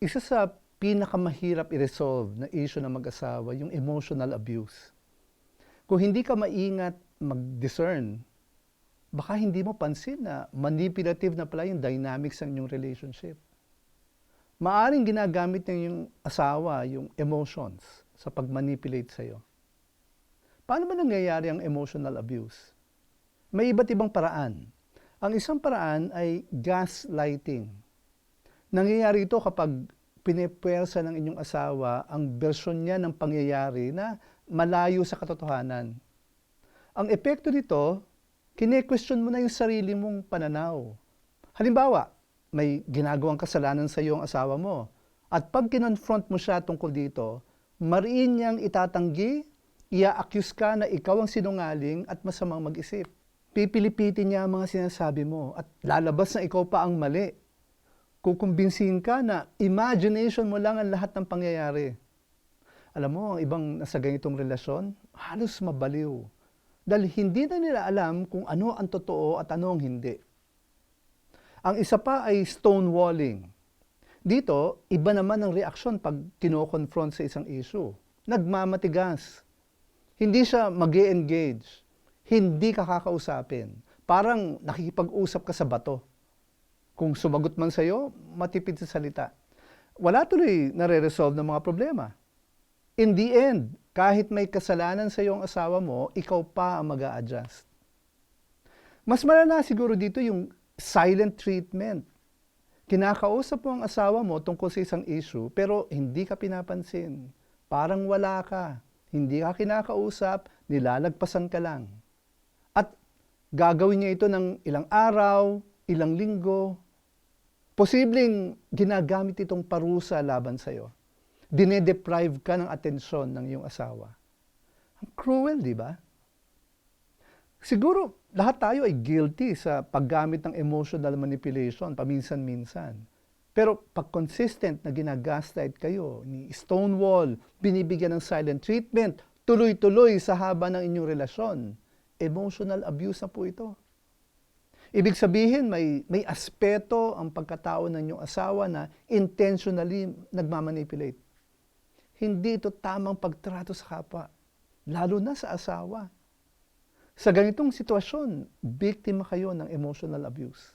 isa sa pinakamahirap i-resolve na issue ng mag-asawa, yung emotional abuse. Kung hindi ka maingat mag-discern, baka hindi mo pansin na manipulative na pala yung dynamics ng inyong relationship. Maaring ginagamit ng yung asawa yung emotions sa pag-manipulate sa'yo. Paano ba nangyayari ang emotional abuse? May iba't ibang paraan. Ang isang paraan ay gaslighting. Nangyayari ito kapag pinepwersa ng inyong asawa ang bersyon niya ng pangyayari na malayo sa katotohanan. Ang epekto nito, kine-question mo na yung sarili mong pananaw. Halimbawa, may ginagawang kasalanan sa iyo ang asawa mo. At pag kinonfront mo siya tungkol dito, mariin niyang itatanggi, ia-accuse ka na ikaw ang sinungaling at masamang mag-isip. Pipilipitin niya ang mga sinasabi mo at lalabas na ikaw pa ang mali. Kukumbinsin ka na imagination mo lang ang lahat ng pangyayari. Alam mo, ang ibang nasa ganitong relasyon, halos mabaliw. Dahil hindi na nila alam kung ano ang totoo at ano ang hindi. Ang isa pa ay stonewalling. Dito, iba naman ang reaksyon pag kino-confront sa isang issue. Nagmamatigas. Hindi siya mag engage Hindi ka kakausapin. Parang nakikipag-usap ka sa bato. Kung sumagot man sa'yo, matipid sa salita. Wala tuloy nare-resolve ng mga problema. In the end, kahit may kasalanan sa iyong asawa mo, ikaw pa ang mag adjust Mas malala siguro dito yung silent treatment. Kinakausap mo ang asawa mo tungkol sa isang issue, pero hindi ka pinapansin. Parang wala ka. Hindi ka kinakausap, nilalagpasan ka lang. At gagawin niya ito ng ilang araw, ilang linggo. Posibleng ginagamit itong parusa laban sa iyo. Dinedeprive ka ng atensyon ng iyong asawa. Ang cruel, di ba? Siguro, lahat tayo ay guilty sa paggamit ng emotional manipulation, paminsan-minsan. Pero pag consistent na ginagaslight kayo, ni Stonewall, binibigyan ng silent treatment, tuloy-tuloy sa haba ng inyong relasyon, emotional abuse na po ito. Ibig sabihin, may, may aspeto ang pagkatao ng inyong asawa na intentionally nagmamanipulate. Hindi ito tamang pagtrato sa kapwa, lalo na sa asawa. Sa ganitong sitwasyon, biktima kayo ng emotional abuse.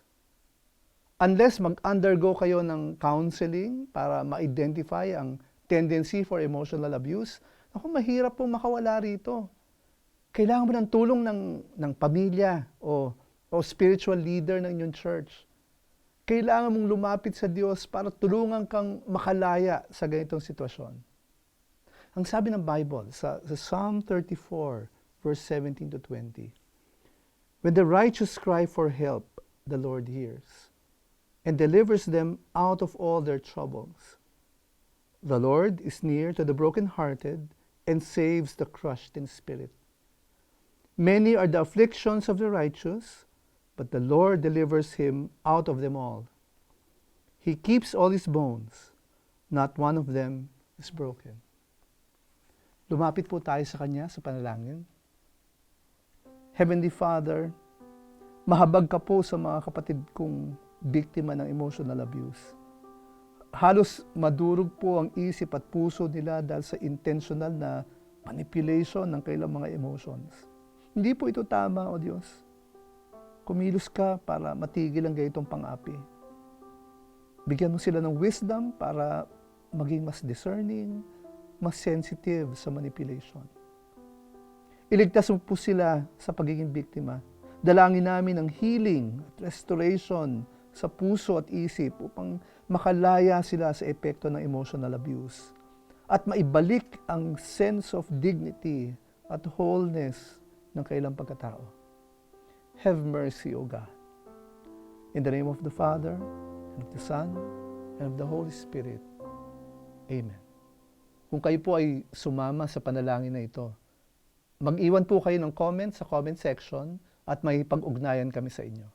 Unless mag-undergo kayo ng counseling para ma-identify ang tendency for emotional abuse, ako mahirap pong makawala rito. Kailangan mo ng tulong ng, ng pamilya o, o spiritual leader ng inyong church. Kailangan mong lumapit sa Diyos para tulungan kang makalaya sa ganitong sitwasyon. Ang sabi ng Bible sa, sa Psalm 34, verse 17 to 20. When the righteous cry for help, the Lord hears and delivers them out of all their troubles. The Lord is near to the brokenhearted and saves the crushed in spirit. Many are the afflictions of the righteous, but the Lord delivers him out of them all. He keeps all his bones, not one of them is broken. Lumapit po tayo sa Kanya sa panalangin. Heavenly Father, mahabag ka po sa mga kapatid kong biktima ng emotional abuse. Halos madurog po ang isip at puso nila dahil sa intentional na manipulation ng kailang mga emotions. Hindi po ito tama, O Diyos. Kumilos ka para matigil ang ganitong pang-api. Bigyan mo sila ng wisdom para maging mas discerning, mas sensitive sa manipulation. Iligtas mo po sila sa pagiging biktima. Dalangin namin ang healing at restoration sa puso at isip upang makalaya sila sa epekto ng emotional abuse at maibalik ang sense of dignity at wholeness ng kailang pagkatao. Have mercy, O God. In the name of the Father, and of the Son, and of the Holy Spirit. Amen. Kung kayo po ay sumama sa panalangin na ito, Mag-iwan po kayo ng comment sa comment section at may pag-ugnayan kami sa inyo.